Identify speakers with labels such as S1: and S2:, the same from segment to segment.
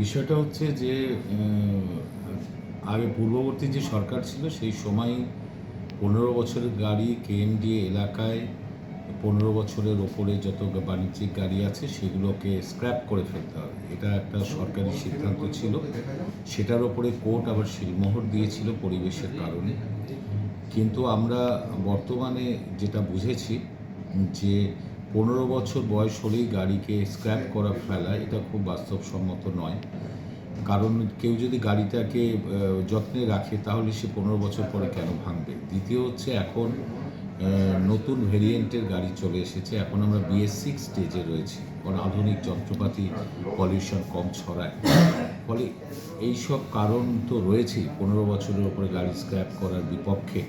S1: বিষয়টা হচ্ছে যে আগে পূর্ববর্তী যে সরকার ছিল, সেই সময় পনেরো বছরের গাড়ি কেএমডিএ এলাকায় পনেরো বছরের ওপরে যত বাণিজ্যিক গাড়ি আছে, সেগুলোকে স্ক্র্যাপ করে ফেলতে হবে। এটা একটা সরকারি সিদ্ধান্ত ছিল। সেটার ওপরে কোর্ট আবার শিলমোহর দিয়েছিল পরিবেশের কারণে। কিন্তু আমরা বর্তমানে যেটা বুঝেছি, যে পনেরো বছর বয়স হলেই গাড়িকে স্ক্র্যাপ করা ফেলা, এটা খুব বাস্তবসম্মত নয়। কারণ কেউ যদি গাড়িটাকে যত্নে রাখে, তাহলে সে পনেরো বছর পরে কেন ভাঙবে? দ্বিতীয় হচ্ছে এখন নতুন ভেরিয়েন্টের গাড়ি চলে এসেছে। এখন আমরা বিএস সিক্স স্টেজে রয়েছি। কারণ আধুনিক যন্ত্রপাতি পলিউশন কম ছড়ায়। ফলে এইসব কারণ তো রয়েছেই পনেরো বছরের উপরে গাড়ি স্ক্র্যাপ করার বিপক্ষে।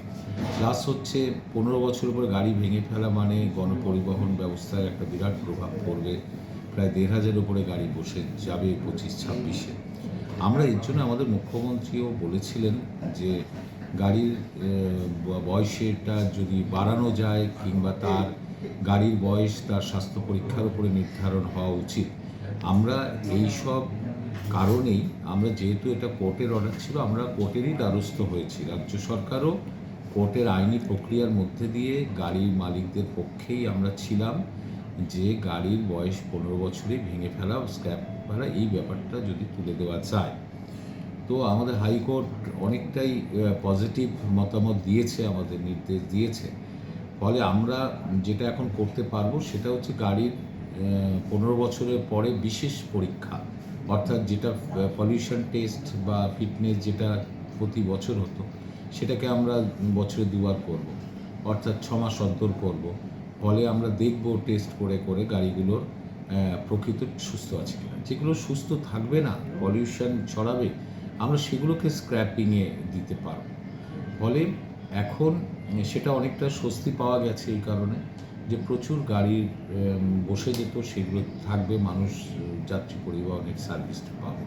S1: প্লাস হচ্ছে পনেরো বছরের উপরে গাড়ি ভেঙে ফেলা মানে গণপরিবহন ব্যবস্থায় একটা বিরাট প্রভাব পড়বে। প্রায় দেড় হাজার উপরে গাড়ি বসে যাবে পঁচিশ ছাব্বিশে। আমরা এর জন্য আমাদের মুখ্যমন্ত্রীও বলেছিলেন যে গাড়ির বয়সেটা যদি বাড়ানো যায় কিংবা তার গাড়ির বয়স, তার স্বাস্থ্য পরীক্ষার উপরে নির্ধারণ হওয়া উচিত। আমরা এই সব কারণেই, আমরা যেহেতু এটা কোর্টের অর্ডার ছিল, আমরা কোর্টেরই দ্বারস্থ হয়েছি। রাজ্য সরকারও কোর্টের আইনি প্রক্রিয়ার মধ্যে দিয়ে গাড়ির মালিকদের পক্ষেই আমরা ছিলাম যে গাড়ির বয়স পনেরো বছরে ভেঙে ফেলা, স্ক্র্যাপ ফেলা, এই ব্যাপারটা যদি তুলে দেওয়া যায়। তো আমাদের হাইকোর্ট অনেকটাই পজিটিভ মতামত দিয়েছে, আমাদের নির্দেশ দিয়েছে। ফলে আমরা যেটা এখন করতে পারব সেটা হচ্ছে গাড়ির পনেরো বছরের পরে বিশেষ পরীক্ষা। অর্থাৎ যেটা পলিউশন টেস্ট বা ফিটনেস যেটা প্রতি বছর হতো, সেটাকে আমরা বছরে দুবার করব। অর্থাৎ ছ মাস অন্তর করব। ফলে আমরা দেখব টেস্ট করে করে গাড়িগুলোর প্রকৃত সুস্থ আছে কিনা। যেগুলো সুস্থ থাকবে না পলিউশন ছড়াবে আমরা সেগুলোকে স্ক্র্যাপিংয়ে দিতে পারব। ফলে এখন সেটা অনেকটা স্বস্তি পাওয়া গেছে এই কারণে যে প্রচুর গাড়ি বসে যেত, সেগুলো থাকবে, মানুষ যাত্রী পরিবহনের সার্ভিসটা পাবে